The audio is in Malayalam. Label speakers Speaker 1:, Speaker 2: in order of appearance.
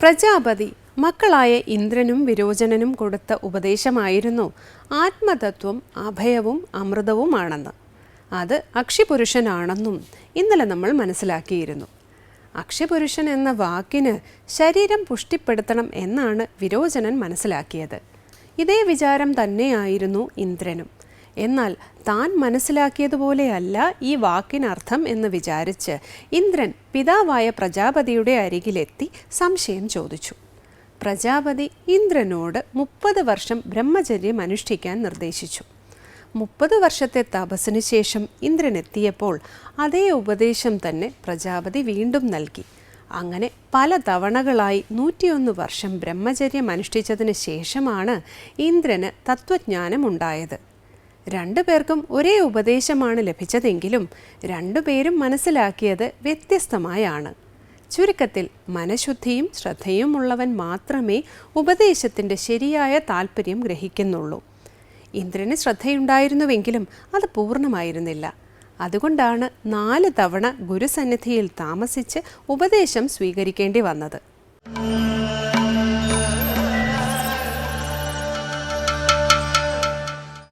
Speaker 1: പ്രജാപതി മക്കളായ ഇന്ദ്രനും വിരോചനനും കൊടുത്ത ഉപദേശമായിരുന്നു. ആത്മതത്വം അഭയവും അമൃതവുമാണെന്ന്. അത് അക്ഷിപുരുഷനാണെന്നും ഇന്നലെ നമ്മൾ മനസ്സിലാക്കിയിരുന്നു. അക്ഷിപുരുഷൻ എന്ന വാക്കിന് ശരീരം പുഷ്ടിപ്പെടുത്തണം എന്നാണ് വിരോചനൻ മനസ്സിലാക്കിയത്. ഇതേ വിചാരം തന്നെയായിരുന്നു ഇന്ദ്രനും. എന്നാൽ താൻ മനസ്സിലാക്കിയതുപോലെയല്ല ഈ വാക്കിനർത്ഥം എന്ന് വിചാരിച്ച് ഇന്ദ്രൻ പിതാവായ പ്രജാപതിയുടെ അരികിലെത്തി സംശയം ചോദിച്ചു. പ്രജാപതി ഇന്ദ്രനോട് മുപ്പത് വർഷം ബ്രഹ്മചര്യം അനുഷ്ഠിക്കാൻ നിർദ്ദേശിച്ചു. മുപ്പത് വർഷത്തെ തപസ്സിനു ശേഷം ഇന്ദ്രൻ എത്തിയപ്പോൾ അതേ ഉപദേശം തന്നെ പ്രജാപതി വീണ്ടും നൽകി. അങ്ങനെ പല തവണകളായി നൂറ്റിയൊന്ന് വർഷം ബ്രഹ്മചര്യം അനുഷ്ഠിച്ചതിന് ശേഷമാണ് ഇന്ദ്രന് തത്വജ്ഞാനം ഉണ്ടായത്. രണ്ടുപേർക്കും ഒരേ ഉപദേശമാണ് ലഭിച്ചതെങ്കിലും രണ്ടുപേരും മനസ്സിലാക്കിയത് വ്യത്യസ്തമായാണ്. ചുരുക്കത്തിൽ മനഃശുദ്ധിയും ശ്രദ്ധയും ഉള്ളവൻ മാത്രമേ ഉപദേശത്തിന്റെ ശരിയായ താല്പര്യം ഗ്രഹിക്കുന്നുള്ളൂ. ഇന്ദ്രന് ശ്രദ്ധയുണ്ടായിരുന്നുവെങ്കിലും അത് പൂർണമായിരുന്നില്ല. അതുകൊണ്ടാണ് നാല് തവണ ഗുരുസന്നിധിയിൽ താമസിച്ച് ഉപദേശം സ്വീകരിക്കേണ്ടി വന്നത്.